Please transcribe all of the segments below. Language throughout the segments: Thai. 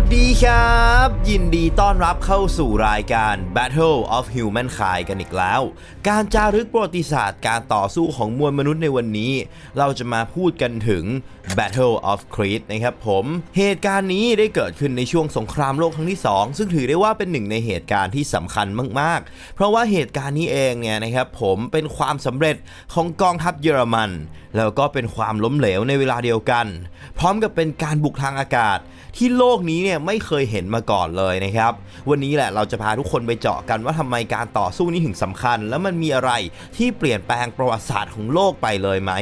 สดีครับ ยินดีต้อนรับเข้าสู่รายการ Battle of Humankind กันอีกแล้ว การจารึกประวัติศาสตร์การต่อสู้ของมวลมนุษย์ในวันนี้ เราจะมาพูดกันถึง Battle of Crete นะครับผม เหตุการณ์นี้ได้เกิดขึ้นในช่วงสงครามโลกครั้งที่ 2 ซึ่งถือได้ว่าเป็นหนึ่งในเหตุการณ์ที่สำคัญมาก ๆ เพราะว่าเหตุการณ์นี้เองเนี่ยนะครับผมเป็นความสำเร็จของกองทัพเยอรมันแล้วก็เป็นความล้มเหลวในเวลาเดียวกัน พร้อมกับเป็นการบุกทางอากาศ ที่โลกนี้เนี่ยไม่เคยเห็นมาก่อนเลยนะครับ วันนี้แหละเราจะพาทุกคนไปเจาะกันว่าทำไมการต่อสู้นี้ถึงสำคัญ แล้วมันมีอะไรที่เปลี่ยนแปลงประวัติศาสตร์ของโลกไปเลยไหม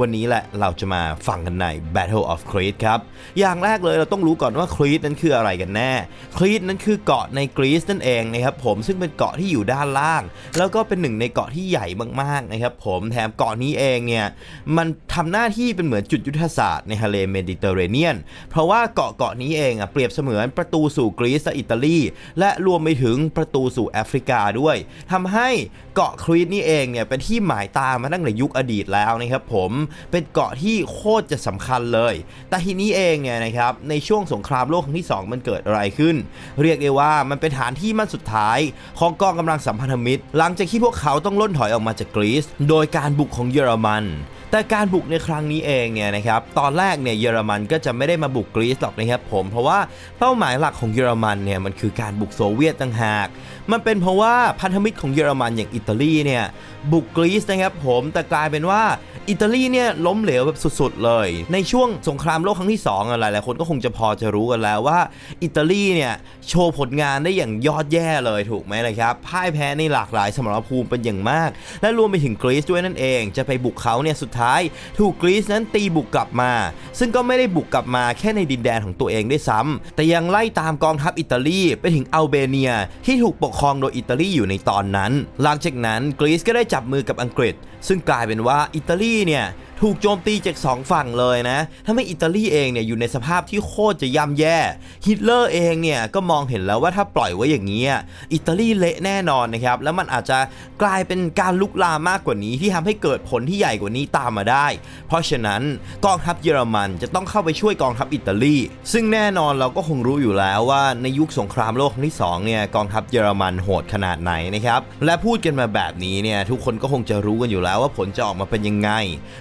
วันนี้แหละเราจะมาฟังกันใน Battle of Crete ครับ อย่างแรกเลยเราต้องรู้ก่อนว่าครีตนั้นคืออะไรกันแน่ ครีตนั้นคือเกาะในกรีซนั่นเองนะครับผมซึ่งเป็นเกาะที่อยู่ด้านล่าง แล้วก็เป็นหนึ่งในเกาะที่ใหญ่มากๆนะครับผมแถมเกาะนี้เองเนี่ยมมันทำหน้าที่เป็นเหมือนจุดยุทธศาสตร์ในทะเลเมดิเตอร์เรเนียน เพราะว่าเกาะเกาะนี้เองอะเปรียบเสมือนประตูสู่กรีซและอิตาลี และรวมไปถึงประตูสู่แอฟริกาด้วยทำให้เกาะครีตนี่เองเนี่ยเป็นที่หมายตามาตั้งแต่ยุคอดีตแล้วนะครับผมเป็นเกาะที่โคตรจะสำคัญเลย แต่ทีนี้เองเนี่ยนะครับในช่วงสงครามโลกครั้งที่ 2 มันเกิดอะไรขึ้น เรียกได้ว่ามันเป็นฐานที่มั่นสุดท้ายของกองกำลังสัมพันธมิตร หลังจากที่พวกเขาต้องล่นถอยออกมาจากกรีซโดยการบุกของเยอรมัน แต่การบุกในครั้งนี้เองเนี่ยนะครับตอนแรกเนี่ยเยอรมันก็จะไม่ได้มาบุกกรีซหรอกนะครับผมเพราะว่าเป้าหมายหลักของเยอรมันเนี่ยมันคือการบุกโซเวียตต่างหาก มันเป็นเพราะว่าพันธมิตรของเยอรมันอย่างอิตาลีเนี่ยบุกกรีซนะครับผมแต่กลายเป็นว่า อิตาลีเนี่ยล้มเหลวแบบสุดๆเลย ในช่วงสงครามโลกครั้งที่2องอะไรหลายคนก็คงจะพอจะรู้กันแล้วว่า อิตาลีเนี่ยโชว์ผลงานได้อย่างยอดแย่เลยถูกไหมเลยครับพ่ายแพ้ในหลากหลายสมรภูมิเป็นอย่างมาก และรวมไปถึงกรีซด้วยนั่นเอง จะไปบุกเขาเนี่ยสุดท้าย ถูกกรีซนั้นตีบุกกลับมา ซึ่งก็ไม่ได้บุกกลับมาแค่ในดินแดนของตัวเองได้ซ้ำแต่ยังไล่ตามกองทัพอิตาลีไปถึงอัลเบเนียที่ถูกปกครองโดยอิตาลีอยู่ในตอนนั้น หลังจากนั้นกรีซก็ได้จับมือกับอังกฤษ ซึ่งกลายเป็นว่าอิตาลีเนี่ยถูกโจมตีจากสองฝั่งเลยนะทำให้อิตาลีเองเนี่ยอยู่ในสภาพที่โคตรจะย่ำแย่ ฮิตเลอร์เองเนี่ยก็มองเห็นแล้วว่าถ้าปล่อยไว้อย่างนี้อิตาลีเละแน่นอนนะครับ แล้วมันอาจจะกลายเป็นการลุกลามมากกว่านี้ที่ทำให้เกิดผลที่ใหญ่กว่านี้ตามมาได้ เพราะฉะนั้นกองทัพเยอรมันจะต้องเข้าไปช่วยกองทัพอิตาลี ซึ่งแน่นอนเราก็คงรู้อยู่แล้วว่าในยุคสงครามโลกครั้งที่สองเนี่ยกองทัพเยอรมันโหดขนาดไหนนะครับ และพูดกันมาแบบนี้เนี่ยทุกคนก็คงจะรู้กันอยู่แล้วว่าผลจะออกมาเป็นยังไง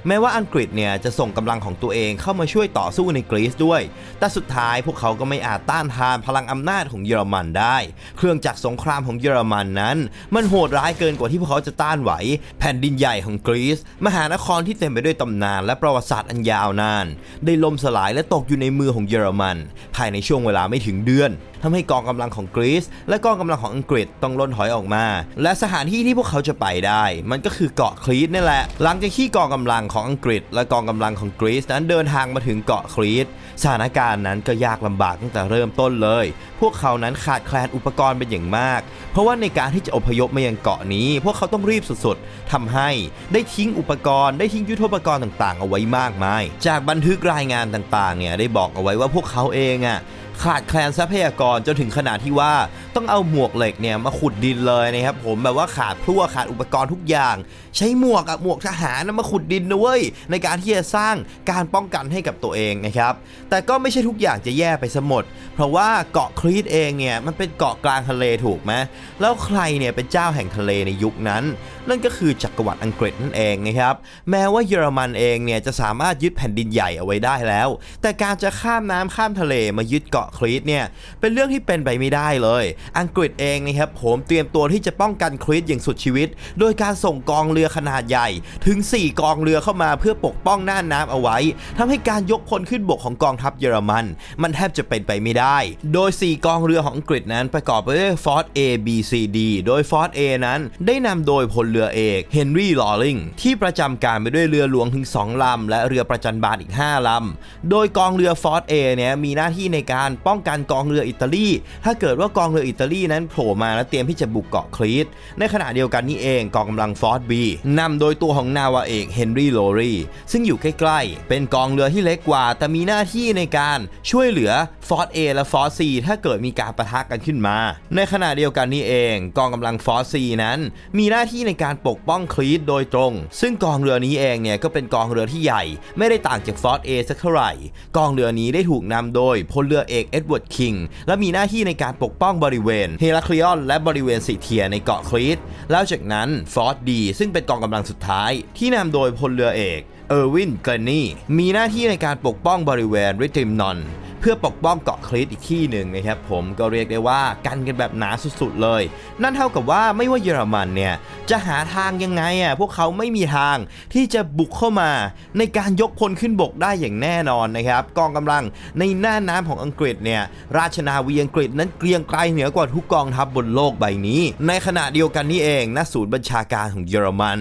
แม้ว่าอังกฤษเนี่ยจะส่งกำลังของตัวเองเข้ามาช่วยต่อสู้ในกรีซด้วย แต่สุดท้ายพวกเขาก็ไม่อาจต้านทานพลังอำนาจของเยอรมันได้ เครื่องจักรสงครามของเยอรมันนั้น มันโหดร้ายเกินกว่าที่พวกเขาจะต้านไหว แผ่นดินใหญ่ของกรีซ มหานครที่เต็มไปด้วยตำนานและประวัติศาสตร์อันยาวนาน ได้ล่มสลายและตกอยู่ในมือของเยอรมัน ภายในช่วงเวลาไม่ถึงเดือน ทำให้กองกำลังของกรีซและกองกำลังของอังกฤษต้องล่นถอยออกมา และสถานที่ที่พวกเขาจะไปได้ มันก็คือเกาะครีตนี่แหละ หลังจากที่กองกำลังของอังกฤษ และกองกำลังของกรีซนั้นเดินทางมาถึงเกาะครีตสถานการณ์นั้นก็ยากลำบากตั้งแต่เริ่มต้นเลย พวกเขานั้นขาดแคลนอุปกรณ์เป็นอย่างมาก เพราะว่าในการที่จะอพยพมายังเกาะนี้ พวกเขาต้องรีบสุดๆทำให้ได้ทิ้งอุปกรณ์ได้ทิ้งยุทโธปกรณ์ต่างๆ เอาไว้มากมาย จากบันทึกรายงานต่างๆเนี่ยได้บอกเอาไว้ว่าพวกเขาเองอะ ขาดแคลนทรัพยากรจนถึงขนาดที่ว่าต้องเอาหมวกเหล็กเนี่ยมาขุดดินเลยนะครับผมแบบว่าขาดพลั่วขาดอุปกรณ์ทุกอย่าง ใช้หมวกอะหมวกทหารนะมาขุดดินนะเว้ยในการที่จะสร้างการป้องกันให้กับตัวเองนะครับแต่ก็ไม่ใช่ทุกอย่างจะแย่ไปซะหมด เพราะว่าเกาะครีตเองเนี่ยมันเป็นเกาะกลางทะเลถูกไหมแล้วใครเนี่ยเป็นเจ้าแห่งทะเลในยุคนั้น นั่นก็คือจักรวรรดิอังกฤษนั่นเองนะครับแม้ว่าเยอรมันเองเนี่ยจะสามารถยึดแผ่นดินใหญ่เอาไว้ได้แล้ว แต่การจะข้ามน้ำข้ามทะเลมายึดเกาะครีตเนี่ยเป็นเรื่องที่เป็นไปไม่ได้เลย อังกฤษเองนะครับผมเตรียมตัวที่จะป้องกันครีตอย่างสุดชีวิต โดยการส่งกองเรือขนาดใหญ่ ถึง 4 กองเรือเข้ามาเพื่อปกป้องน่านน้ำเอาไว้ทำให้การยกพลขึ้นบกของกองทัพเยอรมัน มันแทบจะเป็นไปไม่ได้ โดย 4 กองเรือของอังกฤษนั้นประกอบไปด้วยฟอร์ด A B C D โดยฟอร์ด A นั้นได้นำโดยพลเรือเอกเฮนรี่ลอริงที่ประจำการไปด้วยเรือหลวงถึง 2ลำและเรือประจันบานอีก 5ลำโดยกองเรือฟอร์ด A เนี่ยมีหน้าที่ในการป้องกันกองเรืออิตาลี ถ้าเกิดว่ากองเรืออิตาลีนั้นโผล่มาและเตรียมที่จะบุกเกาะครีต ในขณะเดียวกันนี่เองกองกำลังฟอร์ด B นำโดยตัวของนาวาเอกเฮนรี่ลอรีซึ่งอยู่ใกล้ๆ เป็นกองเรือที่เล็กกว่า แต่มีหน้าที่ในการช่วยเหลือฟอร์ A และฟอร์ C ถ้าเกิดมีการประทะกันขึ้นมา ในขณะเดียวกันนี้เอง กองกำลังฟอร์ C นั้น มีหน้าที่ในการปกป้องคลีตโดยตรง ซึ่งกองเรือนี้เองเนี่ยก็เป็นกองเรือที่ใหญ่ ไม่ได้ต่างจากฟอร์ A สักเท่าไหร่ กองเรือนี้ได้ถูกนำโดยพลเรือเอกเอ็ดเวิร์ดคิงและมีหน้าที่ในการปกป้องบริเวณเฮราคลีออนและบริเวณสิเทียในเกาะครีตแล้วจากนั้นฟอร์ดดีซึ่งเป็นกองกำลังสุดท้าย ที่นำโดยพลเรือเอกเออร์วิน เกรนนี่ มีหน้าที่ในการปกป้องบริเวณริทิมนอนเพื่อปกป้องเกาะคลีตอีกที่หนึ่งนะครับผมก็เรียกได้ว่ากันกันแบบหนาสุดๆเลย นั่นเท่ากับว่าไม่ว่าเยอรมันเนี่ยจะหาทางยังไงอะพวกเขาไม่มีทางที่จะบุกเข้ามาในการยกพลขึ้นบกได้อย่างแน่นอนนะครับกองกำลังในหน้าน้ำของอังกฤษเนี่ยราชนาวีอังกฤษนั้นเกรียงไกรเหนือกว่าทุกกองทัพบบนโลกใบนี้ ในขณะเดียวกันนี่เองณศูนย์บัญชาการของเยอรมัน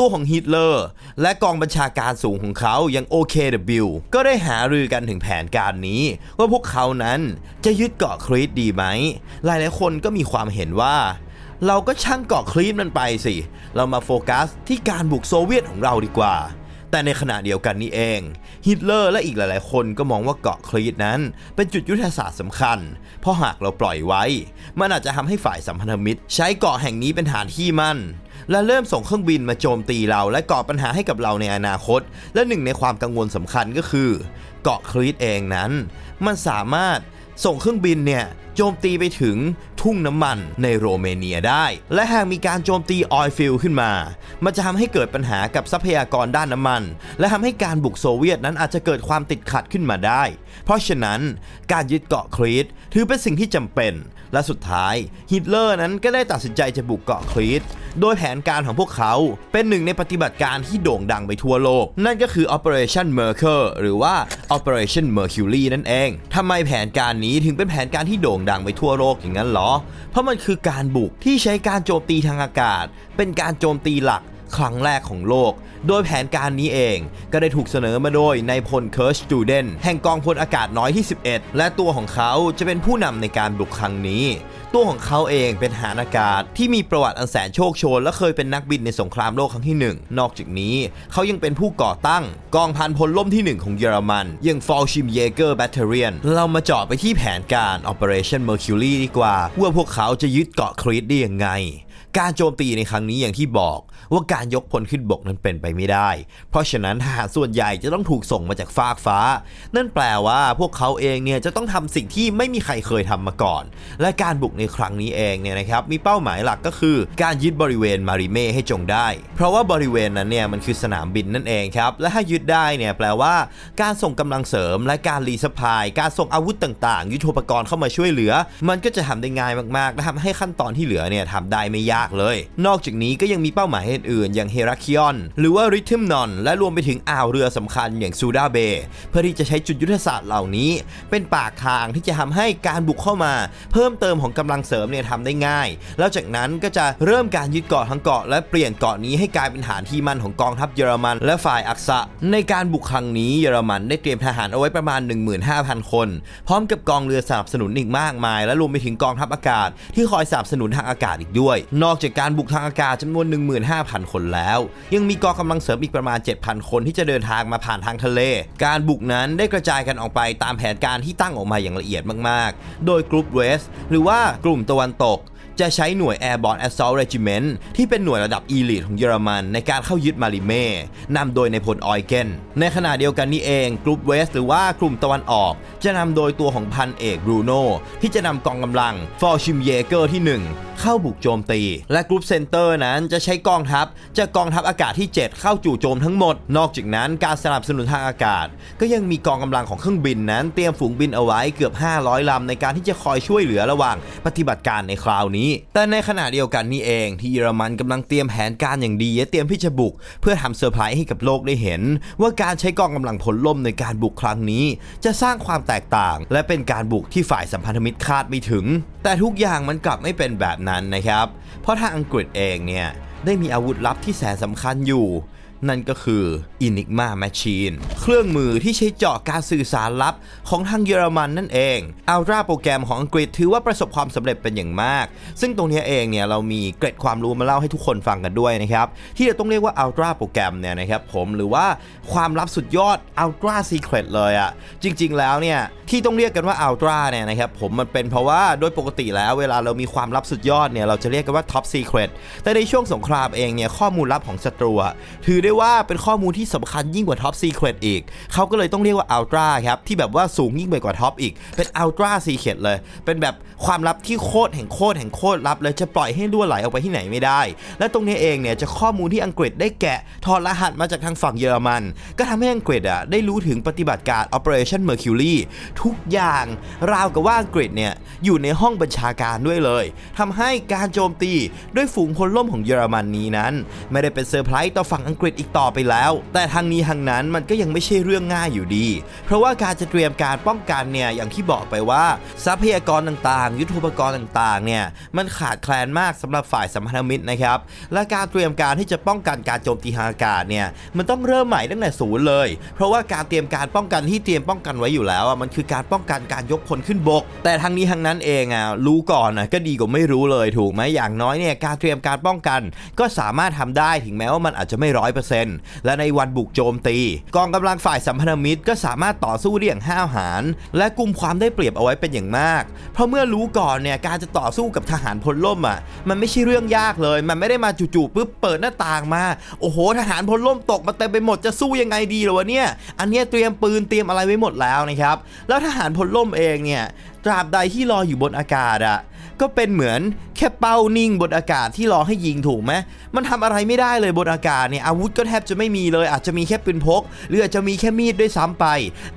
ตัวของฮิตเลอร์ และกองบัญชาการสูงของเขาอย่าง OKW ก็ได้หารือกันถึงแผนการนี้ ว่าพวกเขานั้นจะยึดเกาะครีตดีไหม หลายๆคนก็มีความเห็นว่า เราก็ช่างเกาะครีตมันไปสิ เรามาโฟกัสที่การบุกโซเวียตของเราดีกว่าแต่ในขณะเดียวกันนี้เองฮิตเลอร์และอีกหลายๆ คนก็มองว่าเกาะครีตนั้น เป็นจุดยุทธศาสตร์สำคัญ เพราะหากเราปล่อยไว้ มันอาจจะทำให้ฝ่ายสัมพันธมิตร ใช้เกาะแห่งนี้เป็นฐานที่มั่น และเริ่มส่งเครื่องบินมาโจมตีเรา และก่อปัญหาให้กับเราในอนาคต และหนึ่งในความกังวลสำคัญก็คือ เกาะครีตเองนั้น มันสามารถส่งเครื่องบินเนี่ย โจมตีไปถึงทุ่งน้ำมันในโรเมเนียได้ และหากมีการโจมตีออยล์ฟิลขึ้นมา มันจะทำให้เกิดปัญหากับทรัพยากรด้านน้ำมัน และทำให้การบุกโซเวียตนั้นอาจจะเกิดความติดขัดขึ้นมาได้ เพราะฉะนั้นการยึดเกาะครีตถือเป็นสิ่งที่จำเป็น และสุดท้ายฮิตเลอร์นั้นก็ได้ตัดสินใจจะบุกเกาะครีตโดยแผนการของพวกเขาเป็นหนึ่งในปฏิบัติการที่โด่งดังไปทั่วโลก นั่นก็คือ Operation m e r c u r หรือว่า Operation Mercury นั่นเองทำไมแผนการนี้ถึงเป็นแผนการที่โด่งดังไปทั่วโลกอย่างนั้นหรอ เพราะมันคือการบุกที่ใช้การโจมตีทางอากาศ เป็นการโจมตีหลัก ครั้งแรกของโลก โดยแผนการนี้เองก็ได้ถูกเสนอมาโดยนายพลเคิร์ชจูเดนแห่งกองพลอากาศน้อยที่ 11 และตัวของเขาจะเป็นผู้นำในการบุกครั้งนี้ ตัวของเขาเองเป็นทหารอากาศที่มีประวัติอันแสนโชคโชน และเคยเป็นนักบินในสงครามโลกครั้งที่ 1 นอกจากนี้ เขายังเป็นผู้ก่อตั้ง กองพันพลล่มที่ 1 ของเยอรมันย่าง f a l s c h i m jä g e r Battalion เรามาเจาะไปที่แผนการ Operation Mercury ดีกว่า ว่าพวกเขาจะยึดเกาะครีตได้ยังไง การโจมตีในครั้งนี้อย่างที่บอกว่าการยกพลขึ้นบกนั้นเป็นไปไม่ได้ เพราะฉะนั้นทหารส่วนใหญ่จะต้องถูกส่งมาจากฟากฟ้า นั่นแปลว่าพวกเขาเองเนี่ยจะต้องทำสิ่งที่ไม่มีใครเคยทำมาก่อน และการบุกในครั้งนี้เองเนี่ยนะครับมีเป้าหมายหลักก็คือ การยึดบริเวณมาริเม่ให้จงได้ เพราะว่าบริเวณนั้นเนี่ยมันคือสนามบินนั่นเองครับและถ้ายึดได้เนี่ยแปลว่า การส่งกำลังเสริมและการรีสปาย การส่งอาวุธต่าง ๆ ยุทโธปกรณ์เข้ามาช่วยเหลือ มันก็จะทำได้ง่ายมากๆและทำให้ขั้นตอนที่เหลือเนี่ยทำได้ไม่ยากเลย นอกจากนี้ก็ยังมีเป้าหมายอื่นๆ อย่างเฮราคิออน หรือว่าริทิมนอน และรวมไปถึงอ่าวเรือสำคัญอย่างซูดาเบย์เพื่อที่จะใช้จุดยุทธศาสตร์เหล่านี้ เป็นปากทางที่จะทำให้การบุกเข้ามา เพิ่มเติมของกำลังเสริมเนี่ยทำได้ง่าย แล้วจากนั้นก็จะเริ่มการยึดเกาะทั้งเกาะและเปลี่ยนเกาะนี้ให้กลายเป็นฐานที่มั่นของกองทัพเยอรมัน และฝ่ายอักษะ ในการบุกครั้งนี้เยอรมันได้เตรียมทหารเอาไว้ประมาณ 15,000 คน พร้อมกับกองเรือสนับสนุนอีกมากมาย และรวมไปถึงกองทัพอากาศที่คอยสนับสนุนทางอากาศอีกด้วยนอกจากการบุกทางอากาศจำนวน 15,000 คนแล้ว ยังมีกองกำลังเสริมอีกประมาณ 7,000 คนที่จะเดินทางมาผ่านทางทะเล การบุกนั้นได้กระจายกันออกไปตามแผนการที่ตั้งออกมาอย่างละเอียดมาก ๆ โดยกรุ๊ปเวสหรือว่ากลุ่มตะวันตกจะใช้หน่วย Airborne Assault Regiment ที่เป็นหน่วยระดับอีลิทของเยอรมันในการเข้ายึดมาริเม่นำโดยในพลออยเกน ในขณะเดียวกันนี้เองกลุ่มเวสหรือว่ากลุ่มตะวันออก จะนำโดยตัวของพันเอกบรูโนที่จะนำกองกำลังฟอร์ชิมเยเกอร์ที่ 1 เข้าบุกโจมตี และกรุ๊ปเซนเตอร์นั้นจะใช้กองทัพจากกองทัพอากาศที่ 7 เข้าจู่โจมทั้งหมด นอกจากนั้นการสนับสนุนทางอากาศ ก็ยังมีกองกำลังของเครื่องบินนั้น เตรียมฝูงบินเอาไว้เกือบ 500ลำในการที่จะคอยช่วยเหลือระหว่างปฏิบัติการในคราวนี้ แต่ในขณะเดียวกันนี่เอง ที่เยอรมันกำลังเตรียมแผนการอย่างดีและเตรียมที่จะบุก เพื่อทำเซอร์ไพรส์ให้กับโลกได้เห็น ว่าการใช้กองกำลังพลล่มในการบุกครั้งนี้ จะสร้างความแตกต่าง และเป็นการบุกที่ฝ่ายสัมพันธมิตรคาดไม่ถึง แต่ทุกอย่างมันกลับไม่เป็นแบบนั้นนะครับ เพราะทางอังกฤษเองเนี่ยได้มีอาวุธลับที่แสนสำคัญอยู่ นั่นก็คือ Enigma Machine เครื่องมือที่ใช้เจาะการสื่อสารลับของทางเยอรมันนั่นเอง Ultra โปรแกรมของอังกฤษถือว่าประสบความสำเร็จเป็นอย่างมาก ซึ่งตรงนี้เองเนี่ยเรามีเกร็ดความรู้มาเล่าให้ทุกคนฟังกันด้วยนะครับ ที่เราต้องเรียกว่า Ultra โปรแกรมเนี่ยนะครับผมหรือว่าความลับสุดยอด Ultra Secret เลยอะ่ะ จริง ๆ แล้วเนี่ยที่ต้องเรียกกันว่า Ultra เนี่ยนะครับผมมันเป็นเพราะว่าโดยปกติแล้วเวลาเรามีความลับสุดยอดเนี่ยเราจะเรียกกันว่า Top Secret แต่ในช่วงสงครามเองเนี่ยข้อมูลลับของศัตรูถือได้ว่าเป็นข้อมูลที่สำคัญยิ่งกว่า Top Secret อีก เขาก็เลยต้องเรียกว่า Ultra ครับ ที่แบบว่าสูงยิ่งไปกว่า Top อีก เป็น Ultra Secret เลย เป็นแบบความลับที่โคตรแห่งโคตรแห่งโคตรลับเลยจะปล่อยให้รั่วไหลออกไปที่ไหนไม่ได้ และตรงนี้เองเนี่ยจะข้อมูลที่อังกฤษได้แกะถอดรหัสมาจากทางฝั่งเยอรมัน ก็ทำให้อังกฤษอะได้รู้ถึงปฏิบัติการ Operation Mercury ทุกอย่างราวกับว่าอังกฤษเนี่ยอยู่ในห้องบัญชาการด้วยเลยทำให้การโจมตีด้วยฝูงพลล่มของเยอรมันนี้นั้น ไม่ได้เป็นเซอร์ไพรส์ต่อฝั่งอังกฤษอีกต่อไปแล้ว แต่ทางนี้ทางนั้นมันก็ยังไม่ใช่เรื่องง่ายอยู่ดี เพราะว่าการจะเตรียมการป้องกันเนี่ยอย่างที่บอกไปว่า ทรัพยากรต่างๆ ยุทธปกรณ์ต่างๆเนี่ยมันขาดแคลนมากสำหรับฝ่ายสัมพันธมิตรนะครับและการเตรียมการที่จะป้องกันการโจมตีทางอากาศเนี่ยมันต้องเริ่มใหม่ตั้งแต่ศูนย์เลย เพราะว่าการเตรียมการป้องกันที่เตรียมป้องกันไว้อยู่แล้วอะมันคือการป้องกันการยกพลขึ้นบก แต่ทางนี้ทางนั้นเองอะรู้ก่อนอะก็ดีกว่าไม่รู้เลยถูกไหมอย่างน้อยเนี่ยการเตรียมการป้องกัน ก็สามารถทำได้ถึงแม้ว่ามันอาจจะไม่ร้อยเปอร์เซ็นต์และในวันบุกโจมตี กองกำลังฝ่ายสัมพันธมิตรก็สามารถต่อสู้ได้อย่างห้าวหาญและกุมความได้เปรียบเอาไว้เป็นอย่างมาก เพราะเมื่อรู้ก่อนเนี่ยการจะต่อสู้กับทหารพลล่มอะ มันไม่ใช่เรื่องยากเลย มันไม่ได้มาจู่ๆปุ๊บเปิดหน้าต่างมา โอ้โห ทหารพลล่มตกมาเต็มไปหมดจะสู้ยังไงดีล่ะวะเนี่ย อันนี้เตรียมปืนเตรียมอะไรไว้หมดแล้วนะครับ แล้วทหารพลล่มเองเนี่ยตราบใดที่รออยู่บนอากาศอะ ก็เป็นเหมือนแค่เป้านิ่งบนอากาศที่รอให้ยิงถูกไหมมันทำอะไรไม่ได้เลยบนอากาศเนี่ยอาวุธก็แทบจะไม่มีเลย อาจจะมีแค่ปืนพก หรืออาจจะมีแค่มีดด้วยซ้ำไป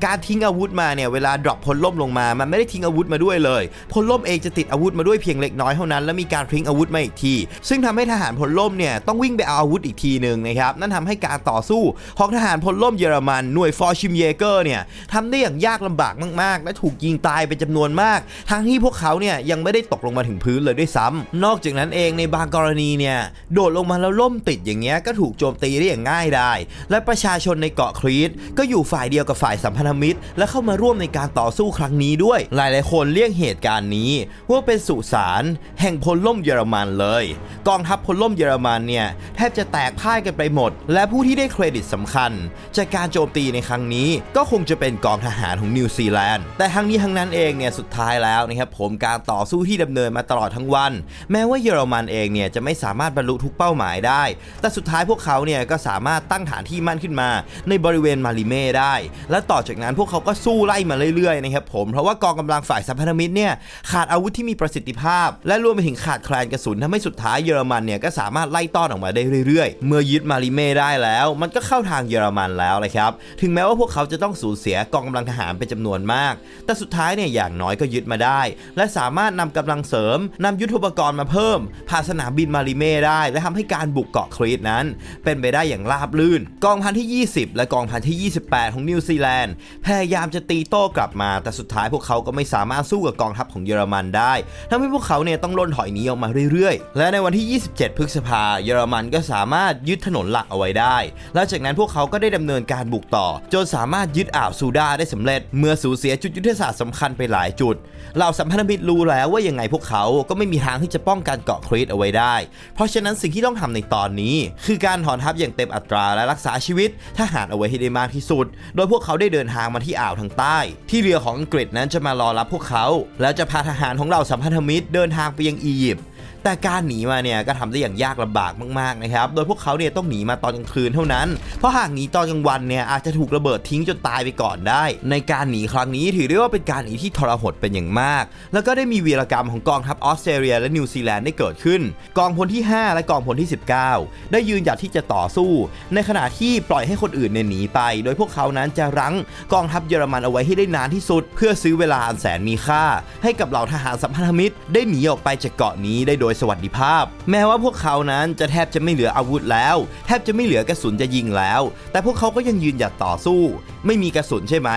การทิ้งอาวุธมาเนี่ยเวลาดรอปพลล่มลงมา มันไม่ได้ทิ้งอาวุธมาด้วยเลยพลล่มเองจะติดอาวุธมาด้วยเพียงเล็กน้อยเท่านั้น แล้วมีการทิ้งอาวุธมาอีกที ซึ่งทำให้ทหารพลล่มเนี่ยต้องวิ่งไปเอาอาวุธอีกทีหนึ่งนะครับนั่นทำให้การต่อสู้ของทหารพลล่มเยอรมันหน่วยฟอร์ชิมเยเกอร์เนี่ยทำได้อย่างยากลำบากมากๆ และถูกยิงตายเป็นจำนวนมาก ทั้งที่พวกเขาเนี่ยยังไม่ได้ตกลงมาถึงพื้นเลยด้วยซ้ำนอกจากนั้นเองในบางกรณีเนี่ยโดดลงมาแล้วล่มติดอย่างเงี้ยก็ถูกโจมตีได้อย่างง่ายดายและประชาชนในเกาะครีตก็อยู่ฝ่ายเดียวกับฝ่ายสัมพันธมิตร และเข้ามาร่วมในการต่อสู้ครั้งนี้ด้วย หลายๆคนเรียกเหตุการณ์นี้ ว่าเป็นสุสานแห่งพลล่มเยอรมันเลย กองทัพพลล่มเยอรมันเนี่ยแทบจะแตกพ่ายกันไปหมด และผู้ที่ได้เครดิตสำคัญ จากการโจมตีในครั้งนี้ ก็คงจะเป็นกองทหารของนิวซีแลนด์แต่ทั้งนี้ทั้งนั้นเองเนี่ยสุดท้ายแล้วนะครับผมการต่อสู้ที่ดำเนินมาตลอดทั้งวัน แม้ว่าเยอรมันเองเนี่ยจะไม่สามารถบรรลุทุกเป้าหมายได้ แต่สุดท้ายพวกเขาเนี่ยก็สามารถตั้งฐานที่มั่นขึ้นมา ในบริเวณมาริเม่ได้ และต่อจากนั้นพวกเขาก็สู้ไล่มาเรื่อยๆนะครับผมเพราะว่ากองกำลังฝ่ายสัมพันธมิตรเนี่ยขาดอาวุธที่มีประสิทธิภาพ และรวมไปถึงขาดแคลนกระสุนทำให้สุดท้ายเยอรมันเนี่ยก็สามารถไล่ต้อนออกมาได้เรื่อยๆ เมื่อยึดมาริเม่ได้แล้ว มันก็เข้าทางเยอรมันแล้วเลยครับถึงแม้ว่าพวกเขาจะต้องสูญเสียกองกำลังทหารเป็นจำนวนมาก แต่สุดท้ายเนี่ยอย่างน้อยก็ยึดมาได้ และสามารถนำกำลังเสริมนำยุทธปกรณ์มาเพิ่มผ่านสนามบินมาริเม่ได้ และทำให้การบุกเกาะครีตนั้น เป็นไปได้อย่างราบลื่น กองพันที่ 20 และกองพันที่ 28 ของนิวซีแลนด์พยายามจะตีโต้กลับมา แต่สุดท้ายพวกเขาก็ไม่สามารถสู้กับกองทัพของเยอรมันได้ทำให้พวกเขาเนี่ยต้องล่นถอยหนีออกมาเรื่อยๆ และในวันที่ 27 พฤษภาเยอรมันก็สามารถยึดถนนหลักเอาไว้ได้ และจากนั้นพวกเขาก็ได้ดำเนินการบุกต่อ จนสามารถยึดอ่าวซูดาได้สำเร็จ เมื่อสูญเสียจุดยุทธศาสตร์สำคัญไปหลายจุด เหล่าสัมพันธมิตรรู้แล้วว่ายังไงพวกเขาก็ไม่มีทางที่จะป้องกันเกาะครีตเอาไว้ได้ เพราะฉะนั้นสิ่งที่ต้องทำในตอนนี้ คือการถอนทัพอย่างเต็มอัตราและรักษาชีวิตทหารเอาไว้ให้ได้มากที่สุด โดยพวกเขาได้เดินทางมาที่อ่าวทางใต้ ที่เรือของอังกฤษนั้นจะมารอรับพวกเขา แล้วจะพาทหารของเราสัมพันธมิตรเดินทางไปยังอียิปต์ แต่การหนีมาเนี่ยก็ทำได้อย่างยากลำบากมากๆนะครับ โดยพวกเขาเนี่ยต้องหนีมาตอนกลางคืนเท่านั้น เพราะหากหนีตอนกลางวันเนี่ยอาจจะถูกระเบิดทิ้งจนตายไปก่อนได้ ในการหนีครั้งนี้ถือได้ว่าเป็นการหนีที่ทรหดเป็นอย่างมาก แล้วก็ได้มีวีรกรรมของกองทัพออสเตรเลียและนิวซีแลนด์ได้เกิดขึ้น กองพลที่ 5 และกองพลที่ 19 ได้ยืนหยัดที่จะต่อสู้ ในขณะที่ปล่อยให้คนอื่นเนี่ยหนีไป โดยพวกเขานั้นจะรั้งกองทัพเยอรมันเอาไว้ให้ได้นานที่สุด เพื่อซื้อเวลาอันแสนมีค่า ให้กับเหล่าทหารสัมพันธมิตรได้หนีออกไปจากเกาะนี้ได้โดยยสวัสดิภาพ แม้ว่าพวกเขานั้นจะแทบจะไม่เหลืออาวุธแล้ว แทบจะไม่เหลือกระสุนจะยิงแล้ว แต่พวกเขาก็ยังยืนหยัดต่อสู้ ไม่มีกระสุนใช่ไหม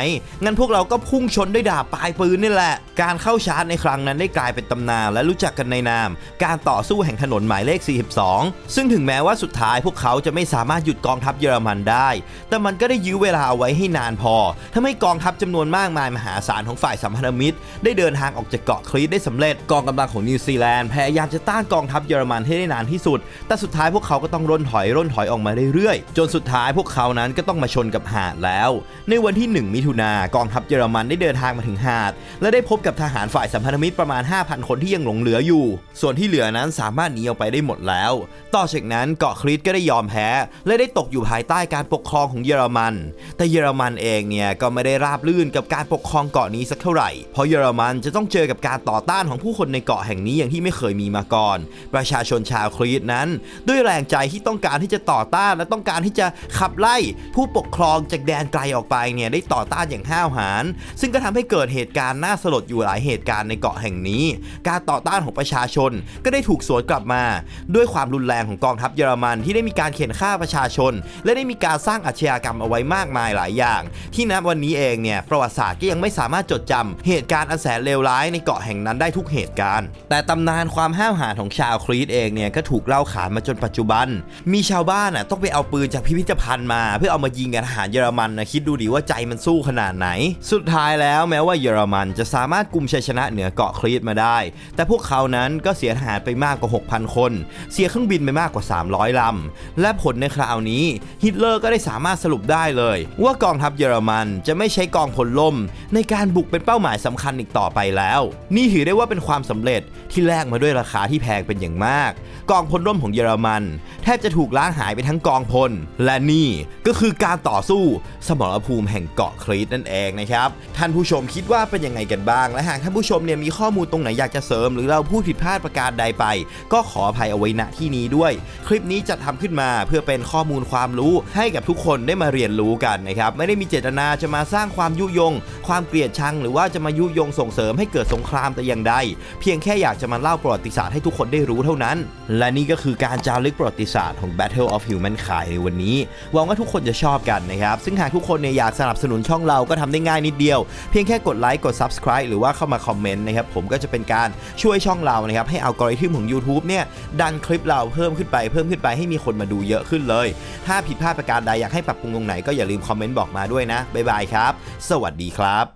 งั้นพวกเราก็พุ่งชนด้วยดาบปลายปืนนี่แหละ การเข้าชาร์จในครั้งนั้นได้กลายเป็นตำนานและรู้จักกันในนาม การต่อสู้แห่งถนนหมายเลข 42 ซึ่งถึงแม้ว่าสุดท้ายพวกเขาจะไม่สามารถหยุดกองทัพเยอรมันได้ แต่มันก็ได้ยื้อเวลาเอาไว้ให้นานพอทำให้กองทัพจำนวนมากมายมหาศาลของฝ่ายสัมพันธมิตร ได้เดินทางออกจากเกาะครีตได้สำเร็จกองกำลังของนิวซีแลนด์พยายามจะต้านกองทัพเยอรมันให้ได้นานที่สุด แต่สุดท้ายพวกเขาก็ต้องร่นถอยร่นถอยออกมาเรื่อยๆ จนสุดท้ายพวกเขานั้นก็ต้องมาชนกับหาดแล้ว ในวันที่ 1 มิถุนากองทัพเยอรมันได้เดินทางมาถึงหาด และได้พบกับทหารฝ่ายสัมพันธมิตรประมาณ 5,000 คนที่ยังหลงเหลืออยู่ ส่วนที่เหลือนั้นสามารถหนีออกไปได้หมดแล้ว ต่อจากนั้นเกาะคริตก็ได้ยอมแพ้ และได้ตกอยู่ภายใต้การปกครองของเยอรมัน แต่เยอรมันเองเนี่ยก็ไม่ได้ราบลื่นกับการปกครองเกาะนี้สักเท่าไหร่ เพราะเยอรมันจะต้องเจอกับการต่อต้านของผู้คนในเกาะแห่งนี้อย่างที่ไม่เคยมีมาก่อนประชาชนชาวครีตนั้น ด้วยแรงใจที่ต้องการที่จะต่อต้าน และต้องการที่จะขับไล่ผู้ปกครองจากแดนไกลออกไปเนี่ยได้ต่อต้านอย่างห้าวหาญซึ่งก็ทำให้เกิดเหตุการณ์น่าสลดอยู่หลายเหตุการณ์ในเกาะแห่งนี้ การต่อต้านของประชาชนก็ได้ถูกสวนกลับมา ด้วยความรุนแรงของกองทัพเยอรมันที่ได้มีการเข็นฆ่าประชาชน และได้มีการสร้างอาชญากรรมเอาไว้มากมายหลายอย่าง ที่ณวันนี้เองเนี่ยประวัติศาสตร์ก็ยังไม่สามารถจดจำเหตุการณ์อันแสนเลวร้ายในเกาะแห่งนั้นได้ทุกเหตุการณ์ แต่ตำนานความห้าวหาญของชาวครีตเองเนี่ยก็ถูกเล่าขานมาจนปัจจุบัน มีชาวบ้านอะต้องไปเอาปืนจากพิพิธภัณฑ์มา เพื่อเอามายิงกับทหารเยอรมันนะคิดดูดิว่าใจมันสู้ขนาดไหน สุดท้ายแล้วแม้ว่าเยอรมันจะสามารถกุมชัยชนะเหนือเกาะครีตมาได้ แต่พวกเขานั้นก็เสียทหารไปมากกว่า 6,000 คน เสียเครื่องบินไปมากกว่า 300ลำและผลในคราวนี้ ฮิตเลอร์ก็ได้สามารถสรุปได้เลย ว่ากองทัพเยอรมันจะไม่ใช้กองพลล่ม ในการบุกเป็นเป้าหมายสำคัญอีกต่อไปแล้ว นี่ถือได้ว่าเป็นความสำเร็จที่แลกมาด้วยราคาที่แพงเป็นอย่างมาก กองพลร่มของเยอรมัน แทบจะถูกล้างหายไปทั้งกองพล และนี่ก็คือการต่อสู้สมรภูมิแห่งเกาะครีตนั่นเองนะครับ ท่านผู้ชมคิดว่าเป็นยังไงกันบ้าง และหากท่านผู้ชมเนี่ยมีข้อมูลตรงไหนอยากจะเสริม หรือเราพูดผิดพลาดประการใดไป ก็ขออภัยเอาไว้ณที่นี้ด้วย คลิปนี้จะทำขึ้นมาเพื่อเป็นข้อมูลความรู้ให้กับทุกคนได้มาเรียนรู้กันนะครับไม่ได้มีเจตนาจะมาสร้างความยุยง ความเกลียดชัง หรือว่าจะมายุยงส่งเสริมให้เกิดสงครามแต่อย่างใด เพียงแค่อยากจะมาเล่าประวัติศาสตร์ให้ทุกคนได้รู้เท่านั้น และนี่ก็คือการจารึกประวัติศาสตร์ของ Battle of Humankind ในวันนี้หวังว่าทุกคนจะชอบกันนะครับ ซึ่งหากทุกคนเนี่ยอยากสนับสนุนช่องเราก็ทำได้ง่ายนิดเดียว เพียงแค่กดไลค์กด Subscribe หรือว่าเข้ามาคอมเมนต์นะครับผมก็จะเป็นการช่วยช่องเรานะครับให้อัลกอริทึมของ YouTube เนี่ยดันคลิปเราเพิ่มขึ้นไปเพิ่มขึ้นไปให้มีคนมาดูเยอะขึ้นเลย ถ้าผิดพลาดประการใดอยากให้ปรับปรุงตรงไหนก็อย่าลืมคอมเมนต์บอกมาด้วยนะบ๊ายบายครับ สวัสดีครับ